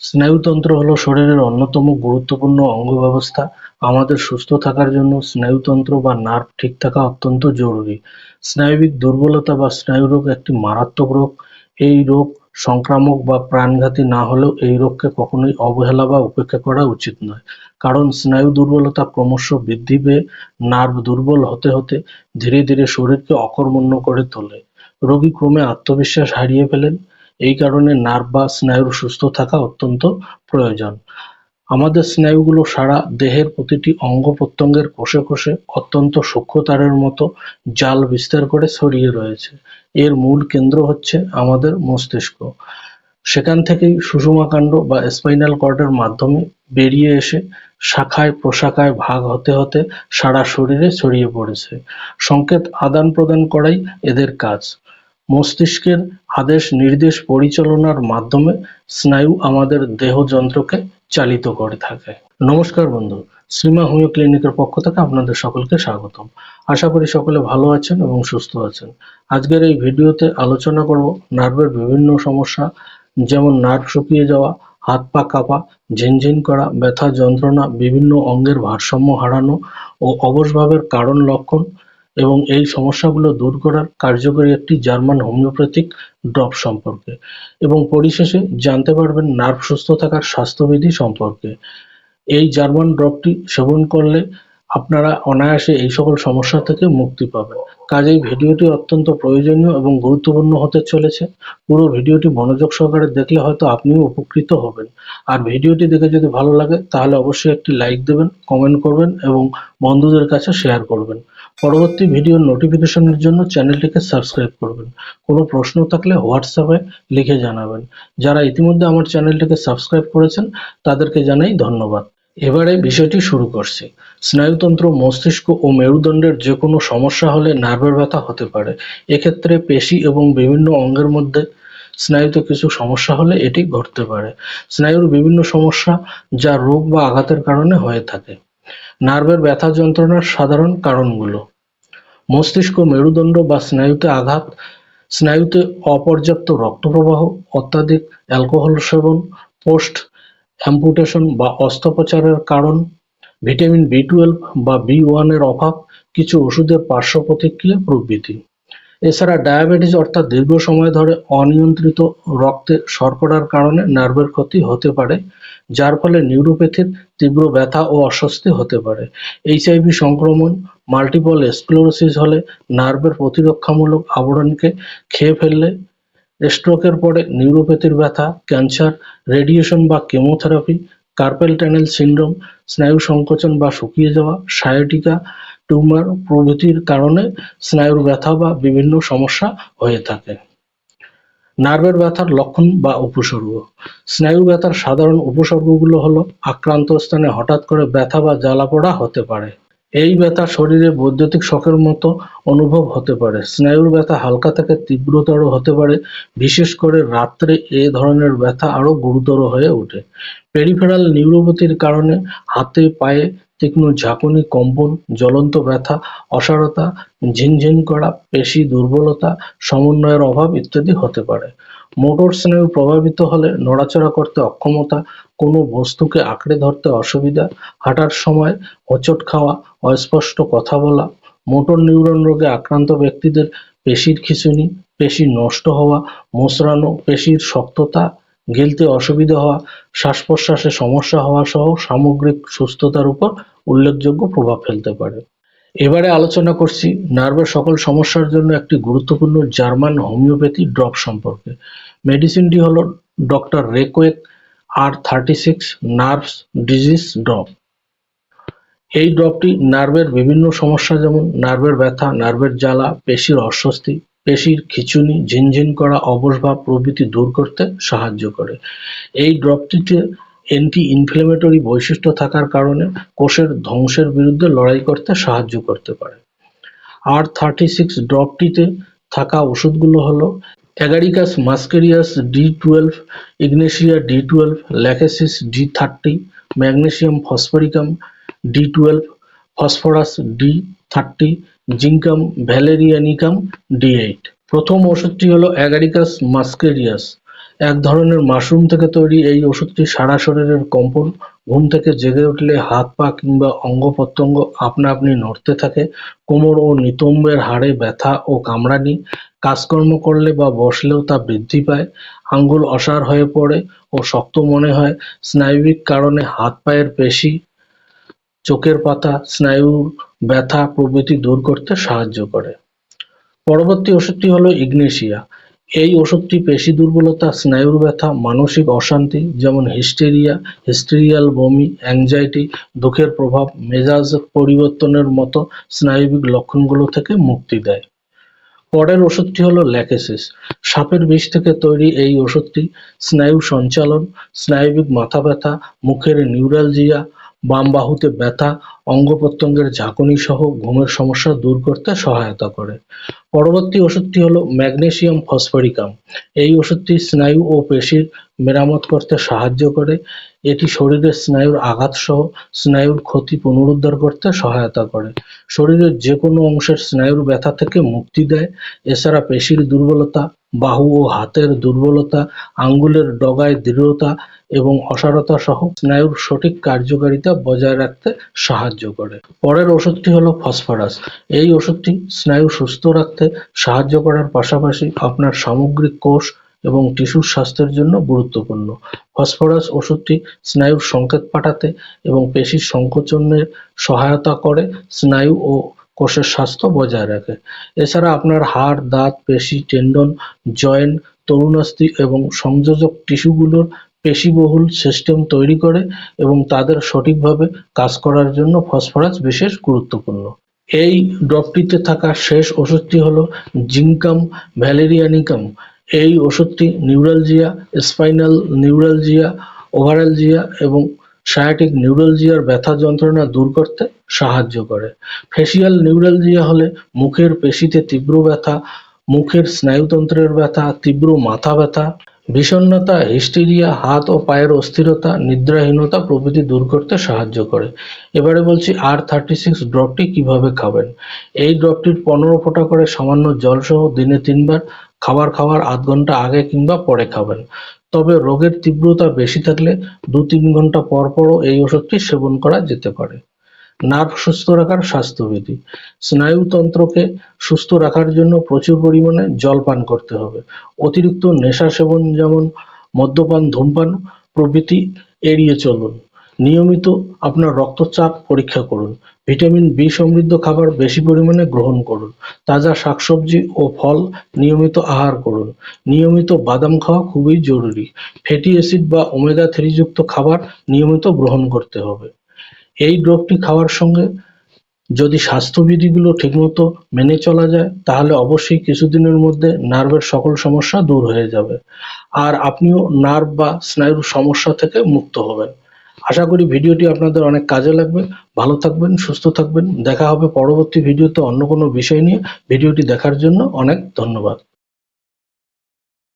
স্নায়ুতন্ত্র হলো শরীরের অন্যতম গুরুত্বপূর্ণ অঙ্গ ব্যবস্থা আমাদের সুস্থ থাকার জন্য স্নায়ুতন্ত্র বা নার্ভ ঠিক থাকা অত্যন্ত জরুরি। স্নায়বিক দুর্বলতা বা স্নায়ুরোগ একটি মারাত্মক রোগ। এই রোগ সংক্রামক বা প্রাণঘাতী না হলেও এই রোগকে কখনোই অবহেলা বা উপেক্ষা করা উচিত নয়। কারণ স্নায়ু দুর্বলতা ক্রমশ বৃদ্ধি পেয়ে নার্ভ দুর্বল হতে হতে ধীরে ধীরে শরীরকে অকর্মণ্য করে তোলে। রোগী ক্রমে আত্মবিশ্বাস হারিয়ে ফেলেন। এই কারণে নার্ভ বা স্নায়ুর সুস্থ থাকা অত্যন্ত প্রয়োজন। আমাদের স্নায়ুগুলো সারা দেহের প্রতিটি অঙ্গ প্রত্যঙ্গের কোষে কোষে অত্যন্ত সূক্ষ্ম তারের মতো জাল বিস্তার করে ছড়িয়ে রয়েছে। এর মূল কেন্দ্র হচ্ছে আমাদের মস্তিষ্ক। সেখান থেকেই সুষুমাকাণ্ড বা স্পাইনাল কর্ডের মাধ্যমে বেরিয়ে এসে শাখায় প্রশাখায় ভাগ হতে হতে সারা শরীরে ছড়িয়ে পড়েছে। সংকেত আদান প্রদান করাই এদের কাজ। মস্তিষ্কের আদেশ, নির্দেশ, পরিচালনার মাধ্যমে স্নায়ু আমাদের দেহযন্ত্রকে চালিত করে থাকে। নমস্কার বন্ধু, শ্রীমা হোমিও ক্লিনিকের পক্ষ থেকে আপনাদের সকলকে স্বাগতম। আশা করি সকলে ভালো আছেন এবং সুস্থ আছেন। আজকের এই ভিডিওতে আলোচনা করব নার্ভের বিভিন্ন সমস্যা, যেমন নার্ভ শুকিয়ে যাওয়া, হাত পা কাঁপা, ঝিনঝিন করা, ব্যথা, যন্ত্রণা, বিভিন্ন অঙ্গের ভারসাম্য হারানো ও অবসভাবের কারণ লক্ষণ এবং এই সমস্যাগুলো দূর করার কার্যকরী একটি জার্মান হোমিওপ্যাথিক ড্রপ সম্পর্কে। এবং পরিশেষে জানতে পারবেন নার্ভ সুস্থ থাকার স্বাস্থ্যবিধি সম্পর্কে। এই জার্মান ড্রপটি সেবন করলে আপনারা অনায়াসে এই সকল সমস্যা থেকে মুক্তি পাবেন। কাজেই ভিডিওটি অত্যন্ত প্রয়োজনীয় এবং গুরুত্বপূর্ণ হতে চলেছে। পুরো ভিডিওটি মনোযোগ সহকারে দেখলে হয়তো আপনিও উপকৃত হবেন। আর ভিডিওটি দেখে যদি ভালো লাগে, তাহলে অবশ্যই একটি লাইক দেবেন, কমেন্ট করবেন এবং বন্ধুদের কাছে শেয়ার করবেন। পরবর্তী ভিডিওর নোটিফিকেশনের জন্য চ্যানেলটিকে সাবস্ক্রাইব করবেন। কোনো প্রশ্ন থাকলে হোয়াটসঅ্যাপে লিখে জানাবেন। যারা ইতিমধ্যে আমার চ্যানেলটিকে সাবস্ক্রাইব করেছেন, তাদেরকে জানাই ধন্যবাদ। এবারে বিষয়টি শুরু করছি। স্নায়ুতন্ত্র মস্তিষ্ক ও মেরুদণ্ডের যে কোনো সমস্যা হলে নার্ভের ব্যথা হতে পারে। এক্ষেত্রে পেশি এবং বিভিন্ন অঙ্গের মধ্যে স্নায়ুতে কিছু সমস্যা হলে এটি ঘটতে পারে। স্নায়ুর বিভিন্ন সমস্যা যা রোগ বা আঘাতের কারণে হয়ে থাকে। নার্ভের ব্যথা যন্ত্রণার সাধারণ কারণগুলো। মস্তিষ্ক মেরুদণ্ড বা স্নায়ুতে আঘাত, স্নায়ুতে অপর্যাপ্ত রক্ত প্রবাহ অত্যাধিক অ্যালকোহল সেবন, পোস্ট অ্যাম্পুটেশন বা অস্ত্রোপচারের কারণ, ভিটামিন বি টুয়েলভ বা বি ওয়ানের অভাব, কিছু ওষুধের পার্শ্ব প্রতিক্রিয়া প্রভৃতি। এছাড়া ডায়াবেটিস অর্থাৎ দীর্ঘ সময় ধরে অনিয়ন্ত্রিত রক্তে শর্করার কারণে নার্ভের ক্ষতি হতে পারে যার ফলে নিউরোপ্যাথির তীব্র ব্যথা ও অস্বস্তি হতে পারে। এইচআইভি সংক্রমণ মাল্টিপল স্ক্লেরোসিস হলে নার্ভের প্রতিরক্ষামূলক আবরণকে খেয়ে ফেললে, স্ট্রোকের পরে নিউরোপ্যাথির ব্যথা, ক্যান্সার, রেডিয়েশন বা কেমোথেরাপি, কার্পেল টানেল সিন্ড্রোম, স্নায়ু সংকোচন বা শুকিয়ে যাওয়া সায়াটিকা টিউমার প্রভৃতির কারণে স্নায়ুর ব্যথা বা বিভিন্ন সমস্যা হয়ে থাকে। নার্ভের ব্যথার লক্ষণ বা উপসর্গ। স্নায়ু ব্যথার সাধারণ উপসর্গগুলো হলো, আক্রান্ত স্থানে হঠাৎ করে ব্যথা বা জ্বালা পোড়া হতে পারে। এই ব্যথা শরীরে বৈদ্যুতিক শকের মতো অনুভব হতে পারে। স্নায়ুর ব্যথা হালকা থেকে তীব্রতর হতে পারে। বিশেষ করে রাত্রে এ ধরনের ব্যথা আরও গুরুতর হয়ে ওঠে। পেরিফেরাল নিউরোপ্যাথির কারণে হাতে, পায়ে তীক্ষ্ণ ঝাঁকুনি, কম্পন, জ্বলন্ত ব্যথা, অসারতা, ঝিনঝিন করা, পেশি দুর্বলতা, সমন্বয়ের অভাব ইত্যাদি হতে পারে। মোটর স্নায়ু প্রভাবিত হলে নড়াচড়া করতে অক্ষমতা, কোনো বস্তুকে আঁকড়ে ধরতে অসুবিধা, হাঁটার সময় হোঁচট খাওয়া, অস্পষ্ট কথা বলা, মোটর নিউরন রোগে আক্রান্ত ব্যক্তিদের পেশির খিঁচুনি, পেশি নষ্ট হওয়া, মোচড়ানো, পেশির শক্ততা গেলতে অসুবিধা হওয়া শ্বাস প্রশ্বাসে সমস্যা হওয়া সহ সামগ্রিক সুস্থতার উপর উল্লেখযোগ্য প্রভাব ফেলতে পারে। এবারে আলোচনা করছি নার্ভের সকল সমস্যার জন্য একটি গুরুত্বপূর্ণ জার্মান হোমিওপ্যাথি ড্রপ সম্পর্কে। মেডিসিনটি হলো doctor Reckeweg R thirty six nerves disease drop. এই ড্রপটি নার্ভের বিভিন্ন সমস্যা যেমন নার্ভের ব্যথা, নার্ভের জ্বালা, পেশির অস্বস্তি পেশির খিঁচুনি, ঝিনঝিন করা অবসভাব প্রভৃতি দূর করতে সাহায্য করে। এই ড্রপটিতে অ্যান্টি ইনফ্লেমেটরি বৈশিষ্ট্য থাকার কারণে কোষের ধ্বংসের বিরুদ্ধে লড়াই করতে সাহায্য করতে পারে। আর থার্টি সিক্স ড্রপটিতে থাকা ওষুধগুলো হলো agaricus muscarius D twelve, ignatia D twelve, lachesis D thirty magnesium phosphoricum D twelve, phosphorus D thirty zincum valerianicum D eight. প্রথম ওষুধটি হলো অ্যাগারিকাস মাস্কেরিয়াস। এক ধরনের মাশরুম থেকে তৈরি এই ওষুধটি সারা শরীরের কম্পন, ঘুম থেকে জেগে উঠলে হাত পা কিংবা অঙ্গ-প্রত্যঙ্গ আপনা আপনি নড়তে থাকে, কোমর ও নিতম্বের হাড়ে ব্যথা ও কামড়ানি, কাজকর্ম করলে বা বসলেও তা বৃদ্ধি পায়, আঙ্গুল অসাড় হয়ে পড়ে ও শক্ত মনে হয়, স্নায়বিক কারণে হাত পায়ের পেশি, চোখের পাতা, স্নায়ুর ব্যথা প্রভৃতি দূর করতে সাহায্য করে। পরবর্তী ওষুধটি হলো ইগনেশিয়া। এই ওষুধটি পেশি দুর্বলতা, স্নায়ুর ব্যথা, মানসিক অশান্তি যেমন হিস্টেরিয়া, হিস্টেরিয়াল বমি, অ্যাংজাইটি, দুঃখের প্রভাব, মেজাজ পরিবর্তনের মতো স্নায়বিক লক্ষণগুলো থেকে মুক্তি দেয়। পরের ওষুধটি হলো ল্যাকেসিস। সাপের বিষ থেকে তৈরি এই ওষুধটি স্নায়ু সঞ্চালন, স্নায়বিক মাথা ব্যথা, মুখের নিউরালজিয়া, বাম বাহুতে ব্যথা, অঙ্গ-প্রত্যঙ্গের ঝাঁকুনি সহ ঘুমের সমস্যা দূর করতে সহায়তা করে। পরবর্তী ওষুধটি হলো ম্যাগনেসিয়াম ফসফরিকাম। এই ওষুধটি স্নায়ু ও পেশির মেরামত করতে সাহায্য করে। এটি শরীরের স্নায়ুর আঘাত সহ স্নায়ুর ক্ষতি পুনরুদ্ধার করতে সহায়তা করে। শরীরের যে কোনো অংশের স্নায়ুর ব্যথা থেকে মুক্তি দেয়। এছাড়া পেশির দুর্বলতা, বাহু ও হাতের দুর্বলতা, আঙ্গুলের ডগায় দৃঢ়তা এবং অসারতা সহ স্নায়ুর সঠিক কার্যকারিতা বজায় রাখতে সাহায্য করে। পরের ওষুধটি হলো ফসফরাস। এই ওষুধটি স্নায়ু সুস্থ রাখতে সাহায্য করার পাশাপাশি আপনার সামগ্রিক কোষ এবং টিস্যুর স্বাস্থ্যের জন্য গুরুত্বপূর্ণ। ফসফরাস ওষুধটি স্নায়ুর সংকেত পাঠাতে এবং পেশির সংকোচনে সহায়তা করে, স্নায়ু ও কোষের স্বাস্থ্য বজায় রাখে। এছাড়া আপনার হাড়, দাঁত, পেশি, টেন্ডন, জয়েন্ট, তরুণাস্থি এবং সংযোজক টিস্যুগুলোর পেশিবহুল সিস্টেম তৈরি করে এবং তাদের সঠিকভাবে কাজ করার জন্য ফসফরাস বিশেষ গুরুত্বপূর্ণ। এই ড্রপটিতে থাকা শেষ ওষুধটি হলো জিঙ্কাম ভ্যালেরিয়ানিকাম। এই ওষুধটি নিউরালজিয়া, স্পাইনাল নিউরালজিয়া, ওভারালজিয়া এবং সায়াটিক নিউরালজিয়ার ব্যথা যন্ত্রণা দূর করতে সাহায্য করে। ফেসিয়াল নিউরালজিয়া হলে মুখের পেশিতে তীব্র ব্যথা, মুখের স্নায়ুতন্ত্রের ব্যথা, তীব্র মাথা ব্যথা, বিষণ্ণতা, হিস্টেরিয়া, হাত ও পায়ের অস্থিরতা, নিদ্রাহীনতা প্রভৃতি দূর করতে সাহায্য করে। এবারে বলছি আর থার্টি সিক্স ড্রপটি কীভাবে খাবেন। এই ড্রপটির পনেরো ফোঁটা করে সামান্য জলসহ দিনে তিনবার খাবার খাওয়ার আধ ঘণ্টা আগে কিংবা পরে খাবেন। তবে রোগের তীব্রতা বেশি থাকলে দু তিন ঘণ্টা পর পরও এই ওষুধটি সেবন করা যেতে পারে। নার্ভ সুস্থ রাখার স্বাস্থ্যবিধি। স্নায়ুতন্ত্রকে সুস্থ রাখার জন্য প্রচুর পরিমাণে জল পান করতে হবে। অতিরিক্ত নেশা সেবন যেমন মদ্যপান, ধূমপান প্রভৃতি এড়িয়ে চলুন। নিয়মিত আপনার রক্তচাপ পরীক্ষা করুন। ভিটামিন বি সমৃদ্ধ খাবার বেশি পরিমাণে গ্রহণ করুন। তাজা শাকসবজি ও ফল নিয়মিত আহার করুন। নিয়মিত বাদাম খাওয়া খুবই জরুরি। ফ্যাটি অ্যাসিড বা ওমেগা থ্রি যুক্ত খাবার নিয়মিত গ্রহণ করতে হবে। এই ড্রপটি খাওয়ার সঙ্গে যদি স্বাস্থ্যবিধিগুলো ঠিকমতো মেনে চলা যায়, তাহলে অবশ্যই কিছুদিনের মধ্যে নার্ভের সকল সমস্যা দূর হয়ে যাবে। আর আপনিও নার্ভ বা স্নায়ুর সমস্যা থেকে মুক্ত হবেন। আশা করি ভিডিওটি আপনাদের অনেক কাজে লাগবে। ভালো থাকবেন, সুস্থ থাকবেন। দেখা হবে পরবর্তী ভিডিওতে অন্য কোনো বিষয় নিয়ে। ভিডিওটি দেখার জন্য অনেক ধন্যবাদ।